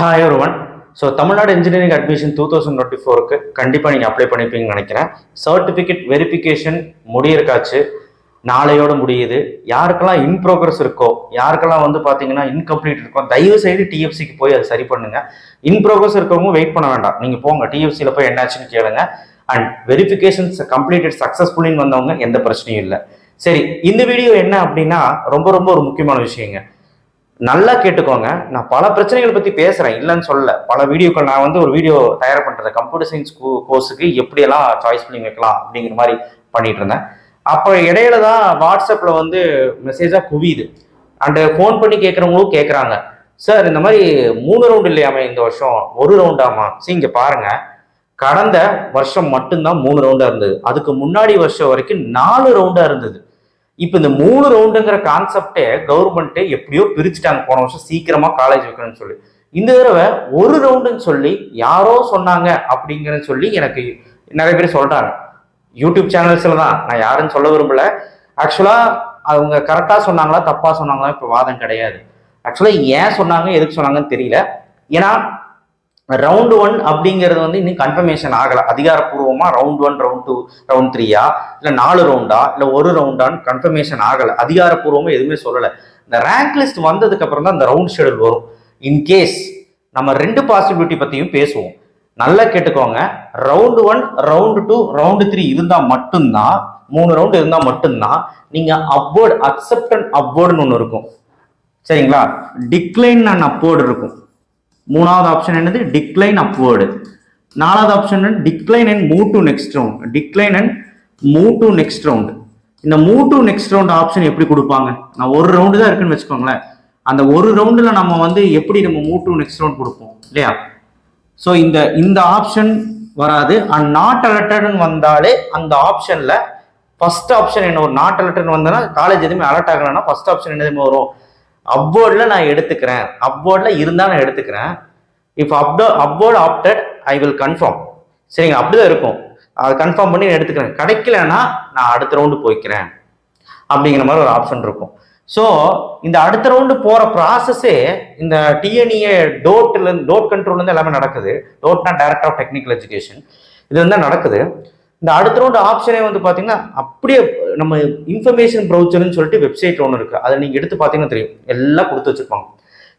Hi ஒருவன் so Tamil Nadu engineering admission two thousand twenty ஃபோருக்கு கண்டிப்பாக நீங்கள் அப்ளை பண்ணிப்பீங்கன்னு நினைக்கிறேன். சர்டிஃபிகேட் வெரிஃபிகேஷன் முடியிருக்காச்சு நாளையோட முடியுது. யாருக்கெல்லாம் இன் ப்ரோக்ரஸ் இருக்கோ யாருக்கெல்லாம் வந்து பார்த்தீங்கன்னா இன்கம்ப்ளீட் இருக்கோ தயவு செய்து டிஎஃப்சிக்கு போய் அதை சரி பண்ணுங்க. இன் ப்ரோக்ரஸ் இருக்கவங்க வெயிட் பண்ண வேண்டாம். நீங்கள் போங்க. டிஎஃப்சியில் போய் என்னாச்சுன்னு கேளுங்க. அண்ட் வெரிஃபிகேஷன் கம்ப்ளீட்டட் சக்ஸஸ்ஃபுல்லின்னு வந்தவங்க எந்த பிரச்சனையும் இல்லை. சரி இந்த வீடியோ என்ன அப்படின்னா ரொம்ப ரொம்ப ஒரு முக்கியமான விஷயங்க. நல்லா கேட்டுக்கோங்க. நான் பல பிரச்சனைகள் பற்றி பேசுகிறேன் இல்லைன்னு சொல்லல. பல வீடியோக்கள் நான் வந்து ஒரு வீடியோ தயார் பண்ணுறது கம்ப்யூட்டர் சயின்ஸ் கோர்ஸுக்கு எப்படியெல்லாம் சாய்ஸ் பண்ணி வைக்கலாம் அப்படிங்கிற மாதிரி பண்ணிட்டு இருந்தேன். அப்போ இடையில தான் வாட்ஸ்அப்பில் வந்து மெசேஜாக குவியுது. அண்ட் ஃபோன் பண்ணி கேட்குறவங்களும் கேட்குறாங்க சார் இந்த மாதிரி மூணு ரவுண்டு இல்லையாமே இந்த வருஷம்? ஒரு ரவுண்டாமா சரி இங்கே பாருங்கள் கடந்த வருஷம் மட்டும்தான் மூணு ரவுண்டாக இருந்தது. அதுக்கு முன்னாடி வருஷம் வரைக்கும் நாலு ரவுண்டாக இருந்தது. இப்போ இந்த மூணு ரவுண்டுங்கிற கான்செப்டே கவர்மெண்ட்டே எப்படியோ பிரிச்சுட்டாங்க. போன வருஷம் சீக்கிரமாக காலேஜ் வைக்கணும்னு சொல்லி. இந்த தடவை ஒரு ரவுண்டுன்னு சொல்லி யாரோ சொன்னாங்க அப்படிங்கிறன்னு சொல்லி எனக்கு நிறைய பேர் சொல்கிறாங்க யூடியூப் சேனல்ஸில் தான். நான் யாருன்னு சொல்ல விரும்பல. ஆக்சுவலாக அவங்க கரெக்டாக சொன்னாங்களா தப்பாக சொன்னாங்களா இப்போ வாதம் கிடையாது. ஆக்சுவலாக ஏன் சொன்னாங்க எதுக்கு சொன்னாங்கன்னு தெரியல. ஏன்னா ரவுண்ட் ஒன் அப்படிங்கிறது வந்து இன்னும் கன்ஃபர்மேஷன் ஆகலை. அதிகாரப்பூர்வமாக round one round two round த்ரீயா இல்லை நாலு ரவுண்டா இல்லை ஒரு ரவுண்டான்னு கன்ஃபர்மேஷன் ஆகலை. அதிகாரப்பூர்வமாக எதுவுமே சொல்லலை. இந்த ரேங்க் லிஸ்ட் வந்ததுக்கு அப்புறம் தான் இந்த ரவுண்ட் ஷெடியூல் வரும். இன்கேஸ் நம்ம ரெண்டு பாசிபிலிட்டி பற்றியும் பேசுவோம். நல்லா கேட்டுக்கோங்க. Round one round two round three இருந்தால் மட்டும்தான் மூணு ரவுண்டு இருந்தால் மட்டும்தான் நீங்கள் அப்வோர்டு அக்செப்டன் அப்வோர்டுன்னு ஒன்று இருக்கும். சரிங்களா? டிக்ளைன் அண்ட் அப்வோர்டு இருக்கும். மூணாவது ஆப்ஷன் என்னது? டிக்ளைன் அப்வேர்டு நாலாவது option decline and move to next round decline and move to next round இந்த move to next round option எப்படி கொடுப்பாங்க? நான் ஒரு ரவுண்டு தான் இருக்குன்னு வச்சுக்கோங்களேன். அந்த ஒரு ரவுண்டில் நம்ம வந்து எப்படி நம்ம மூவ் டு நெக்ஸ்ட் ரவுண்ட் கொடுப்போம்? இல்லையா? ஸோ இந்த இந்த ஆப்ஷன் வராது. அண்ட் நாட் அலர்டட்னு வந்தாலே அந்த ஆப்ஷனில் ஃபஸ்ட் ஆப்ஷன் என்ன ஒரு நாட் அலர்ட்னு வந்தோன்னா காலேஜ் எதுவுமே அலர்ட் ஆகலைன்னா ஃபர்ஸ்ட் ஆப்ஷன் என்ன வரும்? அப்வோர்டில் நான் எடுத்துக்கிறேன். அப்வோர்டில் இருந்தால் நான் எடுத்துக்கிறேன். If up to upward opted I will confirm சரிங்க அப்படிதான் இருக்கும். அதை கன்ஃபார்ம் பண்ணி நான் எடுத்துக்கிறேன். கிடைக்கலன்னா நான் அடுத்த ரவுண்டு போய்க்கிறேன். அப்படிங்கிற மாதிரி ஒரு ஆப்ஷன் இருக்கும். ஸோ இந்த அடுத்த ரவுண்டு போகிற ப்ராசஸ்ஸே இந்த டிஎன்இஏ டோட்லேருந்து டோட் கண்ட்ரோல்லேருந்து எல்லாமே நடக்குது. டோட்னா டைரக்டர் ஆஃப் டெக்னிக்கல் எஜுகேஷன் இது வந்து நடக்குது. இந்த அடுத்த ரவுண்டு ஆப்ஷனே வந்து பார்த்தீங்கன்னா அப்படியே நம்ம இன்ஃபர்மேஷன் ப்ரௌச்சர்னு சொல்லிட்டு வெப்சைட் ஒன்று இருக்குது அதை நீங்கள் எடுத்து பார்த்தீங்கன்னா தெரியும். எல்லாம் கொடுத்து வச்சுருப்பாங்க.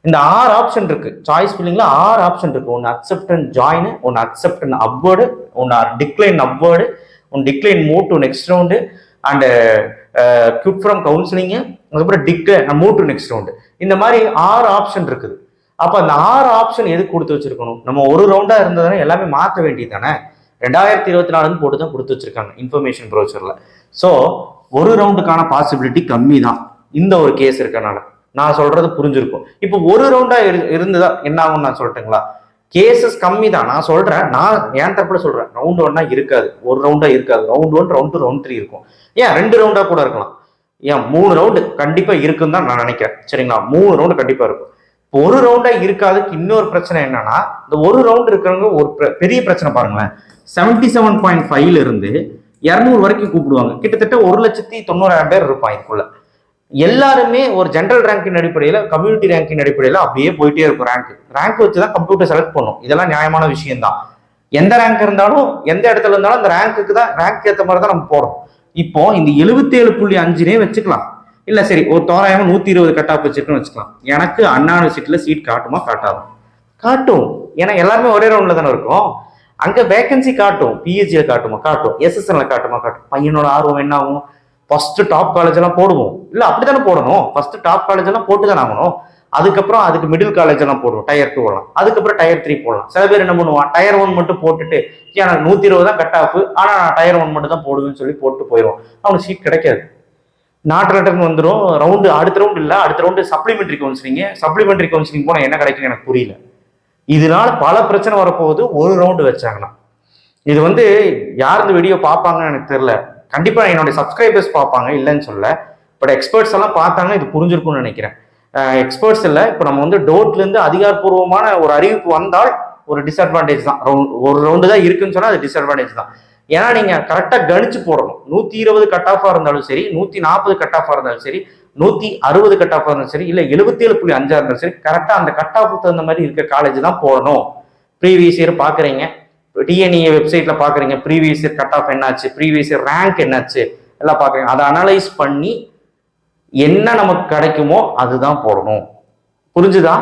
இந்த ஆறு ஆப்ஷன் இருக்குது சாய்ஸ் ஃபில்லிங்கில் ஆறு ஆப்ஷன் இருக்குது ஒன்று அக்செப்ட் அண்ட் ஜாயின் ஒன்று அக்செப்ட் அண்ட் அப்வேர்டு ஒன்று டிக்ளைன் அப்வேர்டு ஒன்று decline move to next round and good from counselling அதுக்கப்புறம் decline move to next round இந்த மாதிரி ஆறு ஆப்ஷன் இருக்குது. அப்போ அந்த ஆறு ஆப்ஷன் எதுக்கு கொடுத்து வச்சிருக்கணும்? நம்ம ஒரு ரவுண்டாக இருந்ததுன்னா எல்லாமே மாற்ற வேண்டியது தானே? ரெண்டாயிரத்தி இருபத்தி நாலுன்னு போட்டு தான் கொடுத்து வச்சிருக்காங்க இன்ஃபர்மேஷன் ப்ரௌச்சர்ல ஸோ ஒரு ரவுண்டுக்கான பாசிபிலிட்டி கம்மி தான் இந்த ஒரு கேஸ் இருக்கனால நான் சொல்றது புரிஞ்சிருக்கும். இப்போ ஒரு ரவுண்டா இரு இருந்ததா என்ன ஆகும்னு நான் சொல்லட்டுங்களா? கேசஸ் கம்மி தான் நான் சொல்றேன் நான் ஏன் தப்புல சொல்றேன் ரவுண்ட் ஒன்னா இருக்காது. ஒரு ரவுண்டா இருக்காது. Round one round two round three இருக்கும். ஏன்? ரெண்டு ரவுண்டா கூட இருக்கலாம். ஏன்? மூணு ரவுண்டு கண்டிப்பா இருக்குன்னு தான் நான் நினைக்கிறேன். சரிங்களா? மூணு ரவுண்டு கண்டிப்பா இருக்கும். ஒரு ரவுண்டா இருக்காதுக்கு இன்னொரு பிரச்சனை என்னன்னா இந்த ஒரு ரவுண்ட் இருக்கிறவங்க ஒரு பெரிய பிரச்சனை பாருங்களேன். செவன்டி செவன் பாயிண்ட் ஃபைவ்ல இருந்து இரநூறு வரைக்கும் கூப்பிடுவாங்க. கிட்டத்தட்ட ஒரு லட்சத்தி தொண்ணூறாயிரம் பேர் இருப்பான் இதுக்குள்ள. எல்லாருமே ஒரு ஜென்ரல் ரேங்கின் அடிப்படையில் கம்யூனிட்டி ரேங்கின் அடிப்படையில் அப்படியே போயிட்டே இருக்கும் ரேங்க் ரேங்க் வச்சு தான் கம்ப்யூட்டர் செலக்ட் பண்ணும். இதெல்லாம் நியாயமான விஷயம் தான் எந்த ரேங்க் இருந்தாலும் எந்த இடத்துல இருந்தாலும் அந்த ரேங்க்குக்கு தான் ரேங்க் ஏற்ற மாதிரி தான் நம்ம போகிறோம் இப்போ இந்த 77.5 புள்ளி அஞ்சுனே வச்சுக்கலாம். இல்ல சரி ஒரு தோராயமா நூத்தி இருபது கட் ஆஃப் வச்சிருக்குன்னு வச்சுக்கலாம். எனக்கு அண்ணா யூனிவர்சிட்டியில சீட் காட்டுமா காட்டாதா? காட்டும். ஏன்னா எல்லாருமே ஒரே ரவுண்ட்ல தானே இருக்கும். அங்க வேகன்சி காட்டும். பிஹெச்ல காட்டுமா? காட்டும். எஸ்எஸ்என்ல காட்டுமா? காட்டும். பையனோட ஆர்வம் என்ன ஆகும்? ஃபர்ஸ்ட் டாப் காலேஜ் எல்லாம் போடுவோம். இல்ல அப்படித்தானே போடணும். ஃபர்ஸ்ட் டாப் காலேஜ் எல்லாம் போட்டு தானே ஆகணும். அதுக்கப்புறம் அதுக்கு மிடில் காலேஜ் எல்லாம் போடுவோம். டயர் டூ போடலாம் அதுக்கப்புறம் டயர் த்ரீ போடலாம். சில பேர் என்ன பண்ணுவான் டயர் ஒன் மட்டும் போட்டுட்டு எனக்கு நூத்தி இருபது தான் கட் ஆஃப் ஆனா நான் டயர் ஒன் மட்டும் தான் போடுவேன்னு சொல்லி போட்டு போயிடும் அவனுக்கு சீட் கிடைக்காது. நாட்டு லெட்டர்னு வந்துடும் ரவுண்டு அடுத்த ரவுண்டு இல்லை. அடுத்த round supplementary counselling supplementary counselling போனால் என்ன கிடைக்கும் எனக்கு புரியல. இதனால பல பிரச்சனை வரப்போகுது. ஒரு ரவுண்டு வச்சாங்கன்னா இது வந்து யார் இந்த வீடியோ பார்ப்பாங்கன்னு எனக்கு தெரியல. கண்டிப்பாக என்னுடைய சப்ஸ்கிரைபர்ஸ் பார்ப்பாங்க. இல்லைன்னு சொல்ல பட் எக்ஸ்பர்ட்ஸ் எல்லாம் பார்த்தாங்கன்னா இது புரிஞ்சிருக்கும்னு நினைக்கிறேன். எக்ஸ்பர்ட்ஸ் இல்லை. இப்போ நம்ம வந்து டோட்லேருந்து அதிகாரப்பூர்வமான ஒரு அறிவிப்பு வந்தால் ஒரு டிஸ்அட்வான்டேஜ் தான். ரவுண்ட் ஒரு ரவுண்டு தான் இருக்குன்னு சொன்னால் அது டிஸ்அட்வான்டேஜ் தான். ஏன்னா நீங்க கரெக்டா கணிச்சு போடணும். நூத்தி இருபது கட் ஆஃபா இருந்தாலும் சரி நூத்தி நாற்பது கட் ஆஃபா இருந்தாலும் சரி நூத்தி அறுபது கட் ஆஃபாக இருந்தாலும் சரி இல்ல எழுபத்தி ஏழு புள்ளி அஞ்சா இருந்தாலும் சரி கரெக்டா அந்த கட் ஆஃப் தகுந்த மாதிரி இருக்க காலேஜ் தான் போடணும். ப்ரீவியஸ் இயர் பாக்குறீங்க. டிஎன்இஏ வெப்சைட்ல பாக்குறீங்க. ப்ரீவியஸ் இயர் கட் ஆஃப் என்னாச்சு? ப்ரீவியஸ் இயர் ரேங்க் என்னாச்சு? எல்லாம் பாக்குறீங்க. அதை அனலைஸ் பண்ணி என்ன நமக்கு கிடைக்குமோ அதுதான் போடணும். புரிஞ்சுதா?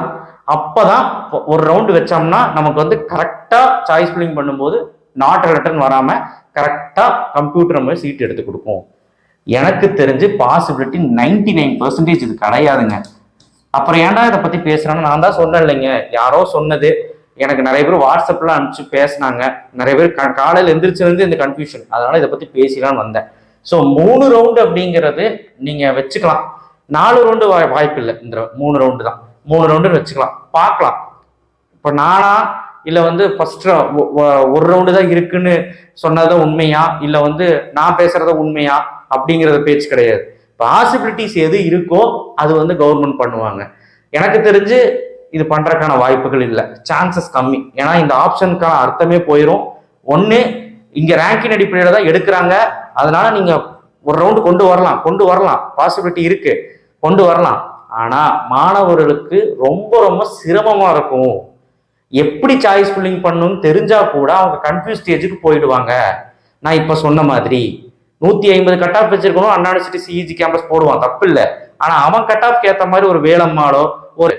அப்பதான் ஒரு ரவுண்டு வச்சோம்னா நமக்கு வந்து கரெக்டா சாய்ஸ் ஃபில்லிங் பண்ணும்போது நாட் ரிட்டர்ன் வராமல் கரெக்டாக கம்ப்யூட்டர் நம்ம சீட் எடுத்து கொடுக்கும் எனக்கு தெரிஞ்சு பாசிபிலிட்டி 99% நைன் பர்சன்டேஜ் இது கிடையாதுங்க. அப்புறம் ஏன்டா இதை பற்றி பேசுகிறேன்னு நான் தான் சொன்னேன் இல்லைங்க. யாரோ சொன்னது. எனக்கு நிறைய பேர் வாட்ஸ்அப்லாம் அனுப்பிச்சு பேசினாங்க. நிறைய பேர் க காலையில் எந்திரிச்சிருந்து இந்த கன்ஃபியூஷன் அதனால இதை பற்றி பேசலாம்னு வந்தேன். ஸோ மூணு ரவுண்டு அப்படிங்கிறது நீங்கள் வச்சுக்கலாம். நாலு ரவுண்டு வாய்ப்பு இல்லை இந்த மூணு ரவுண்டு தான். மூணு ரவுண்டு வச்சுக்கலாம். பார்க்கலாம். இப்போ நானா இல்லை வந்து ஃபர்ஸ்ட் ஒரு ரவுண்டு தான் இருக்குன்னு சொன்னது உண்மையா? இல்லை வந்து நான் பேசுறத உண்மையா? அப்படிங்கிறது பேச்சு கிடையாது. பாசிபிலிட்டிஸ் எது இருக்கோ அது வந்து கவர்மெண்ட் பண்ணுவாங்க. எனக்கு தெரிஞ்சு இது பண்றதுக்கான வாய்ப்புகள் இல்லை. சான்சஸ் கம்மி. ஏன்னா இந்த ஆப்ஷனுக்கான அர்த்தமே போயிடும் ஒன்று இங்கே ரேங்கின் அடிப்படையில் தான் எடுக்கிறாங்க. அதனால நீங்கள் ஒரு ரவுண்டு கொண்டு வரலாம். கொண்டு வரலாம். பாசிபிலிட்டி இருக்கு. கொண்டு வரலாம். ஆனால் மாணவர்களுக்கு ரொம்ப ரொம்ப சிரமமாக இருக்கும். எப்படி சாய்ஸ் ஃபில்லிங் பண்ணணும்னு தெரிஞ்சா கூட அவங்க கன்ஃபியூஸ் ஸ்டேஜுக்கு போயிடுவாங்க. நான் இப்போ சொன்ன மாதிரி நூற்றி ஐம்பது கட் ஆஃப் வச்சிருக்கணும் அண்ணா யூனிவர்சிட்டி சிஇஜி கேம்பஸ் போடுவான் தப்பு இல்லை ஆனால் அவன் கட் ஆஃப்க்கு ஏற்ற மாதிரி ஒரு வேலம்மாளோ ஒரு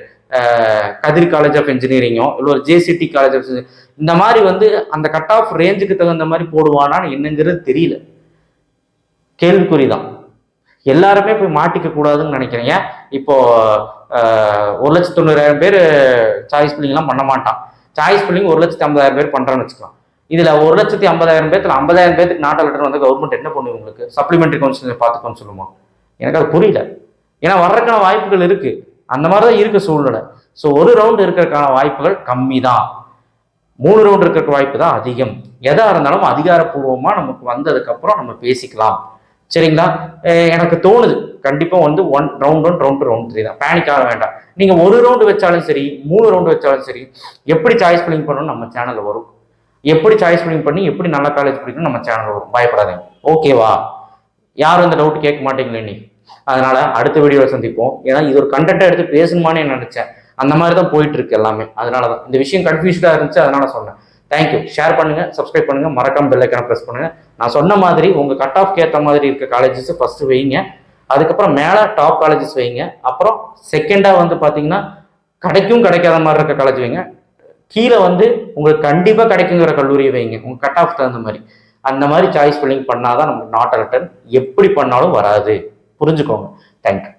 கதிர் காலேஜ் ஆஃப் இன்ஜினியரிங்கோ இல்லை ஒரு ஜேசிடி காலேஜ் ஆஃப் இந்த மாதிரி வந்து அந்த கட் ஆஃப் ரேஞ்சுக்கு தகுந்த மாதிரி போடுவானான்னு என்னங்கிறது தெரியல. கேள்விக்குறி தான் எல்லாருமே போய் மாட்டிக்க கூடாதுன்னு நினைக்கிறேன் இப்போ ஒரு லட்சத்து தொண்ணூறாயிரம் பேர் சாய்ஸ் பில்லிங்லாம் பண்ண மாட்டான். சாய்ஸ் பில்லிங் ஒரு லட்சத்தி ஐம்பதாயிரம் பேர் பண்ணுறான்னு வச்சுக்கலாம். இதில் ஒரு லட்சத்தி ஐம்பதாயிரம் பேர்த்துல ஐம்பதாயிரம் பேருக்கு நாட்டை லெட்டர் வந்து கவர்மெண்ட் என்ன பண்ணும் உங்களுக்கு சப்ளிமெண்ட்ரி கவுன்சிலிங் பார்த்துக்கோன்னு சொல்லுமா? எனக்கு அது புரியல. ஏன்னா வர்றதுக்கான வாய்ப்புகள் இருக்குது அந்த மாதிரி தான் இருக்குது சூழ்நிலை. ஸோ ஒரு ரவுண்ட் இருக்கிறதுக்கான வாய்ப்புகள் கம்மி தான் மூணு ரவுண்ட் இருக்கிற வாய்ப்பு தான் அதிகம். எதாக இருந்தாலும் அதிகாரப்பூர்வமாக நமக்கு வந்ததுக்கப்புறம் நம்ம பேசிக்கலாம். சரிங்களா? எனக்கு தோணுது. கண்டிப்பாக வந்து one round one round round three தான். பேனிக் ஆக வேண்டாம். நீங்கள் ஒரு ரவுண்டு வச்சாலும் சரி மூணு ரவுண்டு வச்சாலும் சரி எப்படி சாய்ஸ் ஃபில்லிங் பண்ணணும் நம்ம சேனலில் வரும். எப்படி சாய்ஸ் ஃபில்லிங் பண்ணி எப்படி நல்ல காலேஜ் பிடிக்கணும் நம்ம சேனலில் வரும். பயப்படாதீங்க. ஓகேவா யாரும் இந்த டவுட் கேட்க மாட்டீங்களே நீ? அதனால அடுத்த வீடியோவில் சந்திப்போம். ஏன்னா இது ஒரு கண்டென்ட்டாக எடுத்து பேசணுமான்னு நினச்சேன். அந்த மாதிரி தான் போயிட்டு இருக்கு எல்லாமே. அதனால தான். இந்த விஷயம் கன்ஃபியூஸ்டாக இருந்துச்சு அதனால சொன்னேன். தேங்க்யூ ஷேர் பண்ணுங்க சப்ஸ்கிரைப் பண்ணுங்க. மறக்காம பெல் ஐக்கான ப்ரெஸ் பண்ணுங்க. நான் சொன்ன மாதிரி உங்க கட் ஆஃப் ஏற்ற மாதிரி இருக்க காலேஜஸ் ஃபர்ஸ்ட் வைங்க. அதுக்கப்புறம் மேலே டாப் காலேஜஸ் வைங்க. அப்புறம் செகண்டாக வந்து பார்த்தீங்கன்னா கிடைக்கும் கிடைக்காத மாதிரி இருக்க காலேஜ் வைங்க. கீழே வந்து உங்களுக்கு கண்டிப்பாக கிடைக்குங்கிற கல்லூரியை வைங்க. உங்கள் கட் ஆஃப் தகுந்த மாதிரி. அந்த மாதிரி சாய்ஸ் ஃபில்லிங் பண்ணாதான் நமக்கு நாட் ரிட்டர்ன் எப்படி பண்ணாலும் வராது. புரிஞ்சுக்கோங்க. தேங்க்யூ